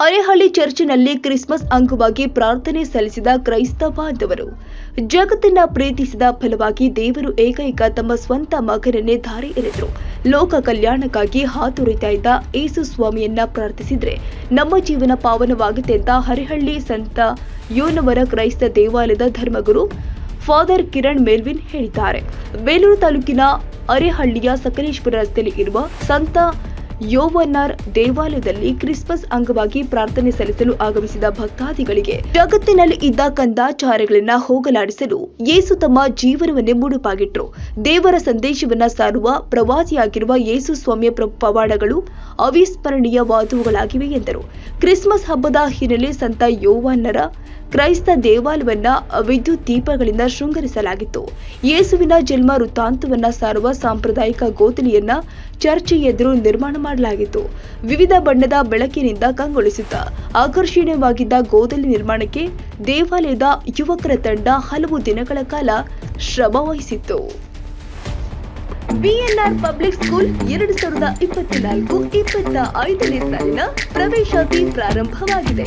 Arehalli ಚರ್ಚ್ನಲ್ಲಿ Christmas ಅಂಗವಾಗಿ ಪ್ರಾರ್ಥನೆ ಸಲ್ಲಿಸಿದ ಕ್ರೈಸ್ತ ಬಾಂಧವರು ಜಗತ್ತನ್ನ ಪ್ರೀತಿಸಿದ ಫಲವಾಗಿ ದೇವರು ಏಕೈಕ ತಮ್ಮ ಸ್ವಂತ ಮಗನನ್ನೇ ದಾರಿ ಎರೆದರು. ಲೋಕ ಕಲ್ಯಾಣಕ್ಕಾಗಿ ಹಾತೊರಿತಾ ಇದ್ದ ಏಸು ಸ್ವಾಮಿಯನ್ನ ಪ್ರಾರ್ಥಿಸಿದ್ರೆ ನಮ್ಮ ಜೀವನ ಪಾವನವಾಗುತ್ತೆ ಅಂತ ಹರಿಹಳ್ಳಿ ಸಂತ ಯೋನವರ ಕ್ರೈಸ್ತ ದೇವಾಲಯದ ಧರ್ಮಗುರು ಫಾದರ್ ಕಿರಣ್ ಮೇಲ್ವಿನ್ ಹೇಳಿದ್ದಾರೆ. ಬೇಲೂರು ತಾಲೂಕಿನ ಅರೆಹಳ್ಳಿಯ ಸಕಲೇಶ್ವರ ರಸ್ತೆಯಲ್ಲಿ ಇರುವ ಸಂತ ಯೋವನ್ನಾರ್ ದೇವಾಲಯದಲ್ಲಿ ಕ್ರಿಸ್ಮಸ್ ಅಂಗವಾಗಿ ಪ್ರಾರ್ಥನೆ ಸಲ್ಲಿಸಲು ಆಗಮಿಸಿದ ಭಕ್ತಾದಿಗಳಿಗೆ ಜಗತ್ತಿನಲ್ಲಿ ಇದ್ದ ಕಂದಾಚಾರಗಳನ್ನ ಹೋಗಲಾಡಿಸಲು ಯೇಸು ತಮ್ಮ ಜೀವನವನ್ನೇ ಮುಡುಪಾಗಿಟ್ರು. ದೇವರ ಸಂದೇಶವನ್ನ ಸಾರುವ ಪ್ರವಾಸಿಯಾಗಿರುವ ಯೇಸು ಸ್ವಾಮಿಯ ಪವಾಡಗಳು ಅವಿಸ್ಮರಣೀಯವಾದವುಗಳಾಗಿವೆ ಎಂದರು. ಕ್ರಿಸ್ಮಸ್ ಹಬ್ಬದ ಹಿನ್ನೆಲೆ ಸಂತ ಯೋವನ್ನರ ಕ್ರೈಸ್ತ ದೇವಾಲಯವನ್ನ ವಿದ್ಯುತ್ ದೀಪಗಳಿಂದ ಶೃಂಗರಿಸಲಾಗಿತ್ತು. ಯೇಸುವಿನ ಜನ್ಮ ವೃತ್ತಾಂತವನ್ನ ಸಾರುವ ಸಾಂಪ್ರದಾಯಿಕ ಗೋದಲಿಯನ್ನ ಚರ್ಚ್ ಎದುರು ನಿರ್ಮಾಣ ಮಾಡಲಾಗಿತ್ತು. ವಿವಿಧ ಬಣ್ಣದ ಬೆಳಕಿನಿಂದ ಕಂಗೊಳಿಸುತ್ತಾ ಆಕರ್ಷಣೀಯವಾಗಿದ್ದ ಗೋದಲಿ ನಿರ್ಮಾಣಕ್ಕೆ ದೇವಾಲಯದ ಯುವಕರ ತಂಡ ಹಲವು ದಿನಗಳ ಕಾಲ ಶ್ರಮ ವಹಿಸಿತ್ತು. ಬಿಎನ್ಆರ್ ಪಬ್ಲಿಕ್ ಸ್ಕೂಲ್ ಎರಡು ಸಾವಿರದ ಇಪ್ಪತ್ನಾಲ್ಕು ಇಪ್ಪತ್ತ ಐದನೇ ಸಾಲಿನ ಪ್ರವೇಶಾತಿ ಪ್ರಾರಂಭವಾಗಿದೆ.